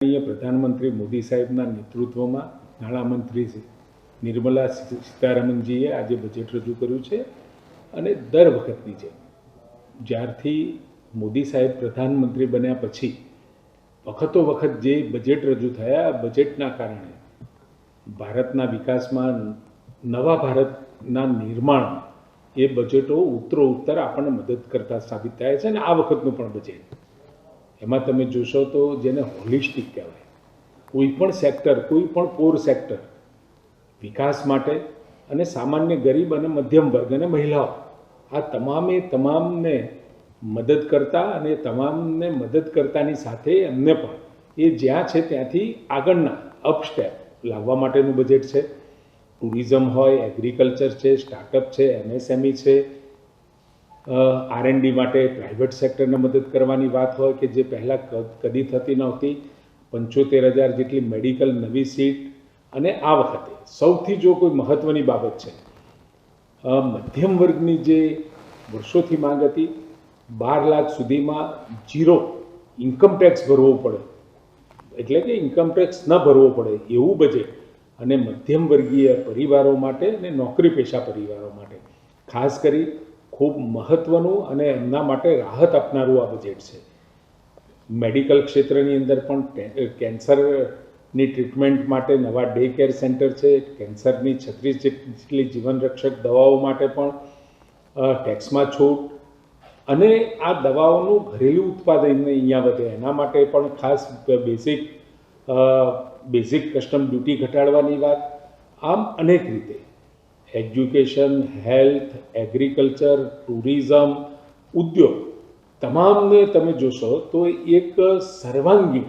પ્રધાનમંત્રી મોદી સાહેબના નેતૃત્વમાં નાણામંત્રી નિર્મલા સીતારામનજીએ આજે બજેટ રજૂ કર્યું છે અને દર વખતની જેમ. જ્યારથી મોદી સાહેબ પ્રધાનમંત્રી બન્યા પછી વખતો વખત જે બજેટ રજૂ થયા, બજેટના કારણે ભારતના વિકાસમાં નવા ભારતના નિર્માણ એ બજેટો ઉત્તરો ઉત્તર આપણને મદદ કરતા સાબિત થાય છે અને આ વખતનું પણ બજેટ. એમાં તમે જોશો તો જેને હોલિસ્ટિક કહેવાય, કોઈ પણ સેક્ટર, કોઈ પણ કોર સેક્ટર, વિકાસ માટે અને સામાન્ય ગરીબ અને મધ્યમ વર્ગ અને મહિલાઓ, આ તમામે તમામને મદદ કરતા અને તમામને મદદ કરતાની સાથે એમને પણ એ જ્યાં છે ત્યાંથી આગળના અપસ્ટેપ લાવવા માટેનું બજેટ છે. ટુરિઝમ હોય એગ્રીકલ્ચર છે સ્ટાર્ટઅપ છે એમએસએમઈ છે આર એન્ડ માટે પ્રાઇવેટ સેક્ટરને મદદ કરવાની વાત હોય કે જે પહેલાં કદી થતી નહોતી, પંચોતેર હજાર જેટલી મેડિકલ નવી સીટ અને આ વખતે સૌથી જો કોઈ મહત્ત્વની બાબત છે મધ્યમ વર્ગની જે વર્ષોથી માંગ હતી, બાર લાખ સુધીમાં જીરો ઇન્કમ ટેક્સ ભરવો પડે. એટલે કે ઇન્કમ ટેક્સ ન ભરવો પડે, એવું બજેટ અને મધ્યમ વર્ગીય પરિવારો માટે અને નોકરી પેશા પરિવારો માટે. ખાસ કરી ખૂબ મહત્ત્વનું અને એમના માટે રાહત આપનારું આ બજેટ છે. મેડિકલ ક્ષેત્રની અંદર પણ કેન્સરની ટ્રીટમેન્ટ માટે નવા ડે કેર સેન્ટર છે, કેન્સરની છત્રીસ જેટલી જીવનરક્ષક દવાઓ માટે પણ ટેક્સમાં છૂટ અને આ દવાઓનું ઘરેલું ઉત્પાદન અહીંયા વધે. એના માટે પણ ખાસ બેઝિક બેઝિક કસ્ટમ ડ્યુટી ઘટાડવાની વાત. આમ અનેક રીતે. એજ્યુકેશન હેલ્થ એગ્રીકલ્ચર ટુરિઝમ ઉદ્યોગ તમામને તમે જોશો તો એક સર્વાંગી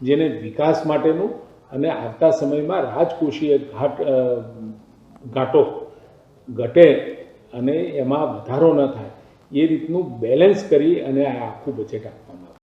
જેને વિકાસ માટેનું અને આવતા સમયમાં રાજકોષીય ઘાટ ઘાટો ઘટે અને એમાં વધારો ન થાય એ રીતનું બેલેન્સ કરી અને આ આખું બજેટ આપવામાં